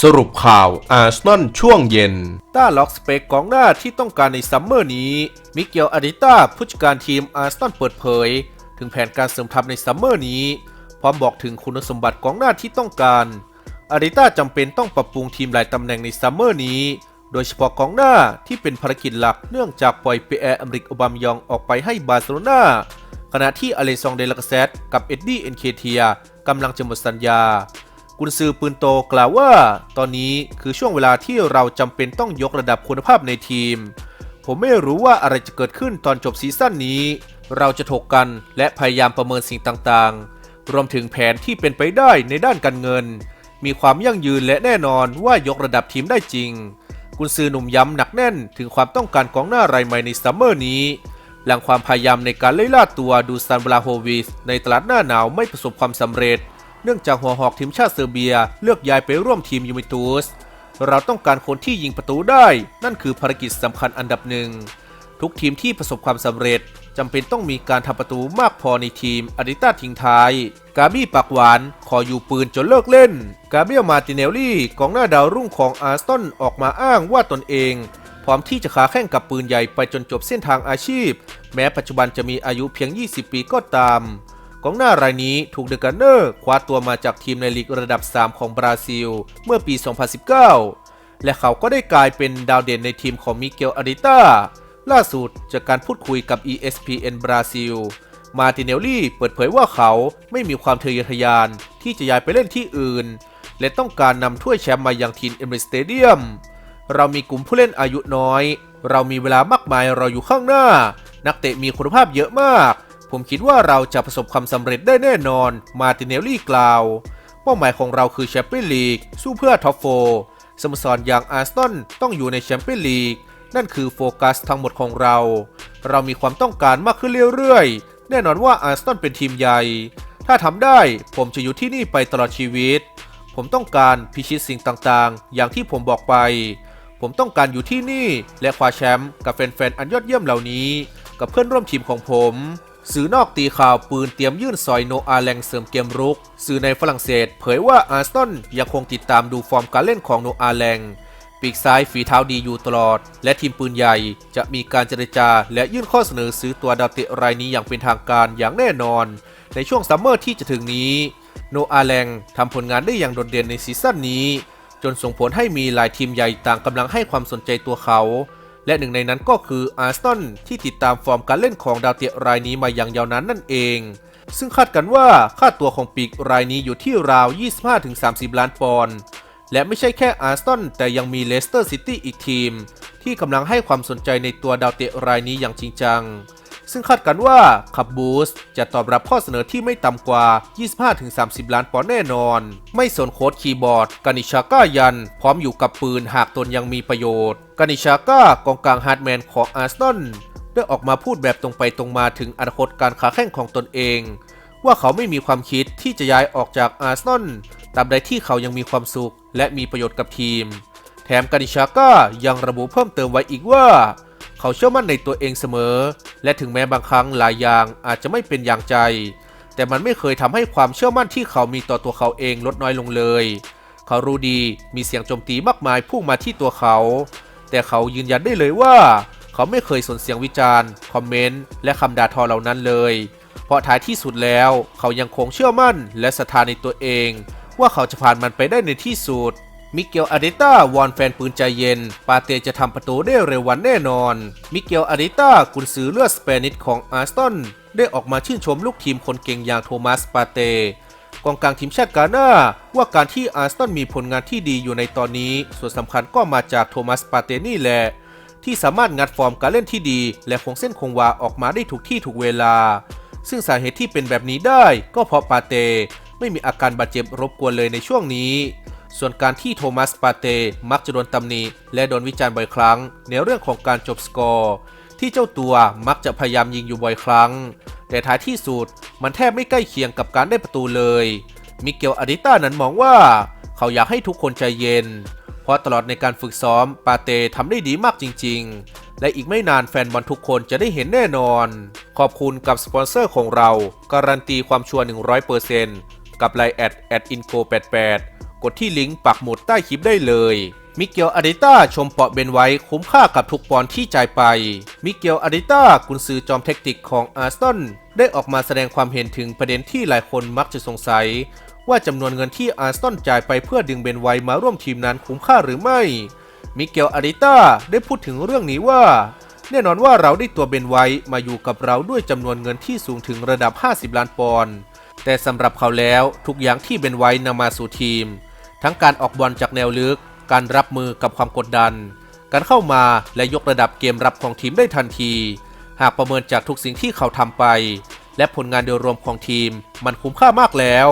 สรุปข่าวอาร์เซนอลช่วงเย็น ต้าล็อกสเปกกองหน้าที่ต้องการในซัมเมอร์นี้ มิเกลอาริต้าผู้จัดการทีมอาร์เซนอลเปิดเผย ถึงแผนการเสริมทัพในซัมเมอร์นี้ พร้อมบอกถึงคุณสมบัติกองหน้าที่ต้องการอาริต้าจำเป็นต้องปรับปรุงทีมหลายตำแหน่งในซัมเมอร์นี้ โดยเฉพาะกองหน้าที่เป็นภารกิจหลักเนื่องจากปล่อยเปียร์อเมริกอบามยองออกไปให้บาร์เซโลนาขณะที่อเลซองเดลกาเซตกับเอ็ดดี้เอ็นเคเทียกำลังจะหมดสัญญา กุนซือปืนโตกล่าวว่า ตอนนี้คือช่วงเวลาที่เราจำเป็นต้องยกระดับคุณภาพในทีม ผมไม่รู้ว่าอะไรจะเกิดขึ้นตอนจบซีซั่นนี้ เราจะถกกันและพยายามประเมินสิ่งต่างๆ รวมถึงแผนที่เป็นไปได้ในด้านการเงิน มีความยั่งยืนและแน่นอนว่ายกระดับทีมได้จริง กุนซือหนุ่มย้ำหนักแน่นถึงความต้องการกองหน้ารายใหม่ในซัมเมอร์นี้หลังความพยายามในการไล่ล่าตัวดูซานบลาโฮวิสในตลาดหน้าหนาวไม่ประสบความสำเร็จ เนื่องจากหัวหอกทีมชาติเซอร์เบีย เลือกย้ายไปร่วมทีมยูเวนตุสเราต้องการคนที่ยิงประตูได้ นั่นคือภารกิจสำคัญอันดับหนึ่ง ทุกทีมที่ประสบความสำเร็จจำเป็นต้องมีการทำประตูมากพอในทีมอาริต้าทิ้งท้าย กาบี้ปากหวาน ขออยู่ปืนจนเลิกเล่น กาเบียมาติเนลลี่กองหน้าดาวรุ่งของอาร์สตันออกมาอ้างว่าตนเอง พร้อมที่จะขาแข่งกับปืนใหญ่ไปจนจบเส้นทางอาชีพ แม้ปัจจุบันจะมีอายุเพียง 20 ปีก็ตาม กองหน้ารายนี้ถูกเดอกันเนอร์คว้าตัวมาจากทีมในลีกระดับ 3 ของบราซิล เมื่อปี 2019 และเขาก็ได้กลายเป็นดาวเด่นในทีมของมิเกลอาริต้าล่าสุดจากการพูดคุยกับ ESPN บราซิล มาติเนลลี่เปิดเผยว่าเขาไม่มีความทะเยอทะยานที่จะย้ายไปเล่นที่อื่น และต้องการนำถ้วยแชมป์มายังทีมเอเมริสเตเดียม เรามีกลุ่มผู้เล่นอายุน้อย เรามีเวลามากมายรออยู่ข้างหน้า นักเตะมีคุณภาพเยอะมาก ผมคิดว่าเราจะประสบความสำเร็จได้แน่นอน มาติเนลลี่กล่าว เป้าหมายของเราคือแชมเปี้ยนลีก สู้เพื่อท็อปโฟร์สโมสรอย่างอาร์เซนอลต้องอยู่ในแชมเปี้ยนลีก นั่นคือโฟกัสทั้งหมดของเรา เรามีความต้องการมากขึ้นเรื่อยๆ แน่นอนว่าอาร์เซนอลเป็นทีมใหญ่ ถ้าทำได้ผมจะอยู่ที่นี่ไปตลอดชีวิต ผมต้องการพิชิตสิ่งต่างๆ อย่างที่ผมบอกไป ผมต้องการอยู่ที่นี่และคว้าแชมป์กับแฟนๆ อันยอดเยี่ยมเหล่านี้ กับเพื่อนร่วมทีมของผม สื่อนอกตีข่าวปืนเตรียมยื่นซอยโนอาแลงเสริมเกมรุก สื่อในฝรั่งเศส เผยว่าอาร์เซนยังคงติดตามดูฟอร์มการเล่นของโนอาแลงปีกซ้ายฝีเท้าดีอยู่ตลอด และทีมปืนใหญ่จะมีการเจรจาและยื่นข้อเสนอซื้อตัวดาวเตะรายนี้อย่างเป็นทางการอย่างแน่นอน ในช่วงซัมเมอร์ที่จะถึงนี้ โนอาแลงทำผลงานได้อย่างโดดเด่นในซีซั่นนี้ จนส่งผลให้มีหลายทีมใหญ่ต่างกำลังให้ความสนใจตัวเขา และหนึ่งในนั้นก็คืออาร์ตตันที่ติดตามฟอร์มการเล่นของดาวเตะรายนี้มาอย่างยาวนานนั่นเอง ซึ่งคาดกันว่าค่าตัวของปีกรายนี้อยู่ที่ราว 25-30 ล้านปอนด์และไม่ใช่แค่อาร์ตตันแต่ยังมีเลสเตอร์ซิตี้อีกทีม ที่กำลังให้ความสนใจในตัวดาวเตะรายนี้อย่างจริงจัง ซึ่งคาดกันว่าขับบูสจะตอบรับข้อเสนอที่ไม่ต่ำกว่า 25-30 ล้านปอนด์แน่นอน ไม่สนโค้ดคีย์บอร์ดกานิชาก้ายัน พร้อมอยู่กับปืนหากตนยังมีประโยชน์กานิชาก้ากองกลางฮาร์ดแมนของอาร์เซนอลได้ออกมาพูดแบบตรงไปตรงมาถึงอนาคตการขาแข้งของตนเอง ว่าเขาไม่มีความคิดที่จะย้ายออกจากอาร์เซนอลตาบใดที่เขายังมีความสุข และมีประโยชน์กับทีม แถมกานิชาก้ายังระบุเพิ่มเติมไว้อีกว่า เขาเชื่อมั่นในตัวเองเสมอ และถึงแม้บางครั้งหลายอย่างอาจจะไม่เป็นอย่างใจ แต่มันไม่เคยทำให้ความเชื่อมั่นที่เขามีต่อตัวเขาเองลดน้อยลงเลย เขารู้ดีมีเสียงโจมตีมากมายพุ่งมาที่ตัวเขา แต่เขายืนยันได้เลยว่า เขาไม่เคยสนเสียงวิจารณ์ คอมเมนต์และคำด่าทอเหล่านั้นเลย เพราะท้ายที่สุดแล้ว เขายังคงเชื่อมั่น และศรัทธาในตัวเอง ว่าเขาจะผ่านมันไปได้ในที่สุด มิเกลอาริต้าวอนแฟนปืนใจเย็น ปาเตจะทำประตูได้เร็ววันแน่นอน มิเกลอาริต้ากุนซือเลือดสเปนิชของอาร์สตันได้ออกมาชื่นชมลูกทีมคนเก่งอย่างโทมัสปาเตกองกลางทีมชาติกาหน้าว่าการที่อาร์สตันมีผลงานที่ดีอยู่ในตอนนี้ ส่วนสำคัญก็มาจากโทมัสปาเตนี่แหละที่สามารถงัดฟอร์มการเล่นที่ดี และคงเส้นคงวาออกมาได้ถูกที่ถูกเวลา ซึ่งสาเหตุที่เป็นแบบนี้ได้ก็เพราะปาเต ไม่มีอาการบาดเจ็บรบกวนเลยในช่วงนี้ ส่วนการที่โทมัสปาเตมักจะโดนตำหนิและโดนวิจารณ์บ่อยครั้ง ในเรื่องของการจบสกอร์ ที่เจ้าตัวมักจะพยายามยิงอยู่บ่อยครั้ง แต่ท้ายที่สุดมันแทบไม่ใกล้เคียงกับการได้ประตูเลย มิเกลอาริต้านั้นมองว่า เขาอยากให้ทุกคนใจเย็น เพราะตลอดในการฝึกซ้อมปาเตทำได้ดีมากจริง ๆ และอีกไม่นานแฟนบอลทุกคนจะได้เห็นแน่นอน ขอบคุณกับสปอนเซอร์ของเรา การันตีความชัวร์100%กับไลน์แอดแอดอินโ88 ดที่ลิงก์ปักหมุดใต้คลิปได้เลยมิเกลอาริต้าชมเปาะเบนไว้คุ้มค่ากับทุกปอนที่จ่ายไป มิเกลอาริต้ากุนซือจอมเทคนิคของอาร์สตันได้ออกมาแสดงความเห็นถึงประเด็นที่หลายคนมักจะสงสัย ว่าจำนวนเงินที่อาร์สตันจ่ายไปเพื่อดึงเบนไว้มาร่วมทีมนั้นคุ้มค่าหรือไม่ มิเกลอาริต้าได้พูดถึงเรื่องนี้ว่า แน่นอนว่าเราได้ตัวเบนไว้มาอยู่กับเราด้วยจำนวนเงินที่สูงถึงระดับ 50 ล้านปอนด์ แต่สำหรับเขาแล้วทุกอย่างที่เบนไว้นำมาสู่ทีม ทั้งการออกบอลจากแนวลึก การรับมือกับความกดดัน การเข้ามาและยกระดับเกมรับของทีมได้ทันที หากประเมินจากทุกสิ่งที่เขาทำไป และผลงานโดยรวมของทีม มันคุ้มค่ามากแล้ว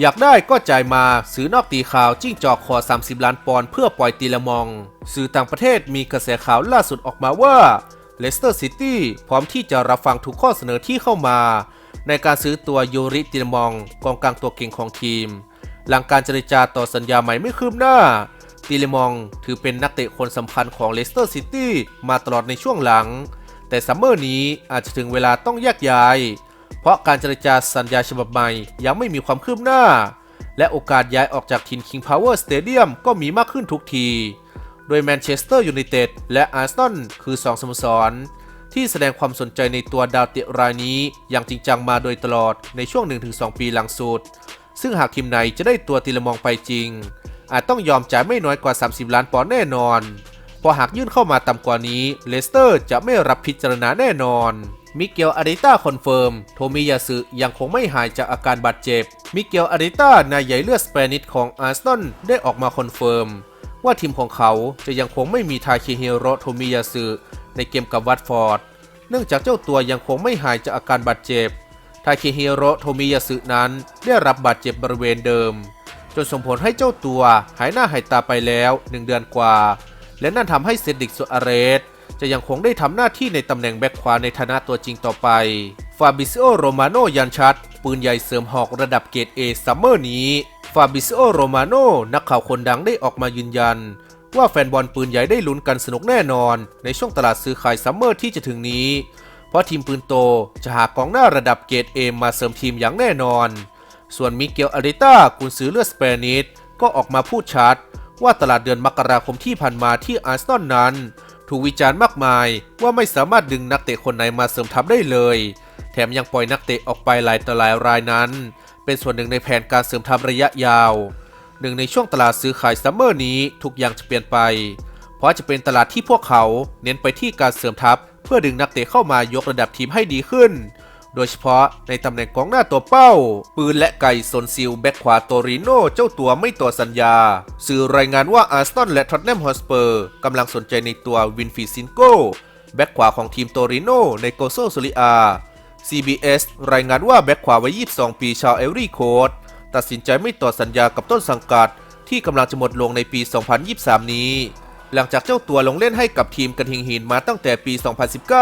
อยากได้ก็จ่ายมาซื้อนอกตีข่าวจิ้งจอกคอ 30 ล้านปอนด์เพื่อปล่อยตีละมอง สื่อต่างประเทศมีกระแสข่าวล่าสุดออกมาว่าเลสเตอร์ซิตี้พร้อมที่จะรับฟังทุกข้อเสนอที่เข้ามา ในการซื้อตัวยูริติลมองกองกลางตัวเก่งของทีม หลังการเจรจาต่อสัญญาใหม่ไม่คืบหน้า ติเลมองถือเป็นนักเตะคนสำคัญของเลสเตอร์ซิตี้มาตลอดในช่วงหลัง แต่ซัมเมอร์นี้อาจจะถึงเวลาต้องแยกย้าย เพราะการเจรจาสัญญาฉบับใหม่ยังไม่มีความคืบหน้า และโอกาสย้ายออกจากทีม King Power Stadium ก็มีมากขึ้นทุกที โดยแมนเชสเตอร์ยูไนเต็ดและอาร์เซนอลคือ2สโมสรที่แสดงความสนใจในตัวดาวเตะรายนี้อย่างจริงจังมาโดยตลอดในช่วง 1-2 ปีหลังสุด ซึ่งหากทีมไหนจะได้ตัวติลมองไปจริง อาจต้องยอมจ่ายไม่น้อยกว่า 30 ล้านปอนด์แน่นอนเพราะหากยื่นเข้ามาต่ำกว่านี้ เลสเตอร์จะไม่รับพิจารณาแน่นอน มิเกลอาริต้าคอนเฟิร์ม โทมิยาสึยังคงไม่หายจากอาการบาดเจ็บ มิเกลอาริต้านายใหญ่เลือดสเปนิชของอาร์เซนอลได้ออกมาคอนเฟิร์มว่าทีมของเขาจะยังคงไม่มีทาเคฮิโรโทมิยาสึในเกมกับวัตฟอร์ด เนื่องจากเจ้าตัวยังคงไม่หายจากอาการบาดเจ็บ ทาเคฮิโรโทมิยาสึนั้นได้รับบาดเจ็บบริเวณเดิม จนส่งผลให้เจ้าตัวหายหน้าหายตาไปแล้ว1เดือนกว่า และนั่นทำให้เซดริกโซอาเรสจะยังคงได้ทำหน้าที่ในตำแหน่งแบ็คขวาในฐานะตัวจริงต่อไป ฟาบิซิโอโรมาโนยันชัด ปืนใหญ่เสริมหอกระดับเกรดเอซัมเมอร์นี้ ฟาบิซิโอโรมาโนนักข่าวคนดังได้ออกมายืนยัน ว่าแฟนบอลปืนใหญ่ได้ลุ้นกันสนุกแน่นอน ในช่วงตลาดซื้อขายซัมเมอร์ที่จะถึงนี้ เพราะทีมปืนโตจะหากองหน้าระดับเกรดเอมาเสริมทีมอย่างแน่นอน ส่วนมิเกลอาริต้ากุนซือเลือดสเปนิสก็ออกมาพูดชัด ว่าตลาดเดือนมกราคมที่ผ่านมาที่อาร์เซนอลนั้น ถูกวิจารณ์มากมายว่าไม่สามารถดึงนักเตะคนไหนมาเสริมทัพได้เลย แถมยังปล่อยนักเตะออกไปหลายต่อหลายรายนั้น เป็นส่วนหนึ่งในแผนการเสริมทัพระยะยาว หนึ่งในช่วงตลาดซื้อขายซัมเมอร์นี้ทุกอย่างจะเปลี่ยนไป เพราะจะเป็นตลาดที่พวกเขาเน้นไปที่การเสริมทัพ เพื่อดึงนักเตะเข้ามายกระดับทีมให้ดีขึ้น โดยเฉพาะในตำแหน่งกองหน้าตัวเป้า ปืนและไก่ซนซิลแบ็คขวาโตริโนเจ้าตัวไม่ต่อสัญญา สื่อรายงานว่าอาร์สตันและท็อตแนมฮอสเปอร์กำลังสนใจในตัววินฟีซินโกแบ็คขวาของทีมโตริโนในโกโซโซลิอา CBS รายงานว่าแบ็คขวาวัย 22 ปีชาวเอลรีโคดตัดสินใจไม่ต่อสัญญากับต้นสังกัด ที่กำลังจะหมดลงในปี 2023 นี้ หลังจากเจ้าตัวลงเล่นให้กับทีมกระทิงหินมาตั้งแต่ปี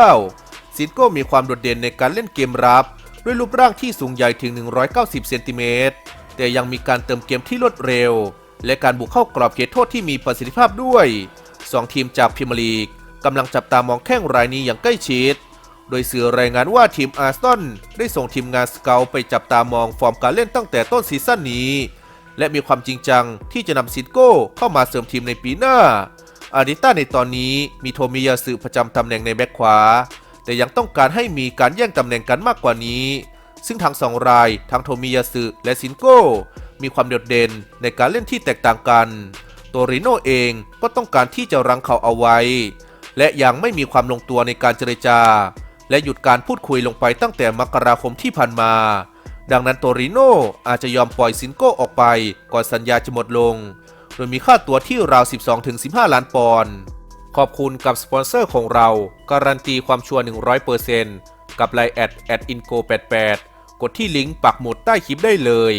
2019 ซินโก้มีความโดดเด่นในการเล่นเกมรับ ด้วยรูปร่างที่สูงใหญ่ถึง 190 เซนติเมตร แต่ยังมีการเติมเกมที่รวดเร็ว และการบุกเข้ากรอบเขตโทษที่มีประสิทธิภาพด้วย 2 ทีมจากพรีเมียร์ลีกกำลังจับตามองแข้งรายนี้อย่างใกล้ชิด โดยสื่อรายงานว่าทีมอาร์เซนอลได้ส่งทีมงานสเกลไปจับตามองฟอร์มการเล่นตั้งแต่ต้นซีซั่นนี้ และมีความจริงจังที่จะนำซินโก้เข้ามาเสริมทีมในปีหน้า อาริต้าในตอนนี้มีโทมิยาสึประจำตำแหน่งในแบ็คขวา แต่ยังต้องการให้มีการแย่งตำแหน่งกันมากกว่านี้ ซึ่งทั้งสองรายทั้งโทมิยาสึและซินโก้ มีความโดดเด่นในการเล่นที่แตกต่างกันโตริโนเองก็ต้องการที่จะรังเขาเอาไว้ และยังไม่มีความลงตัวในการเจรจา และหยุดการพูดคุยลงไปตั้งแต่มกราคมที่ผ่านมา ดังนั้นโตริโนอาจจะยอมปล่อยซินโก้ออกไปก่อนสัญญาจะหมดลง โดยมีค่าตัวที่ราว 12-15 ล้านปอนด์ขอบคุณกับสปอนเซอร์ของเรา การันตีความชัวร์100%กับไลน์แอดแอดอินโก88กดที่ลิงก์ปักหมุดใต้คลิปได้เลย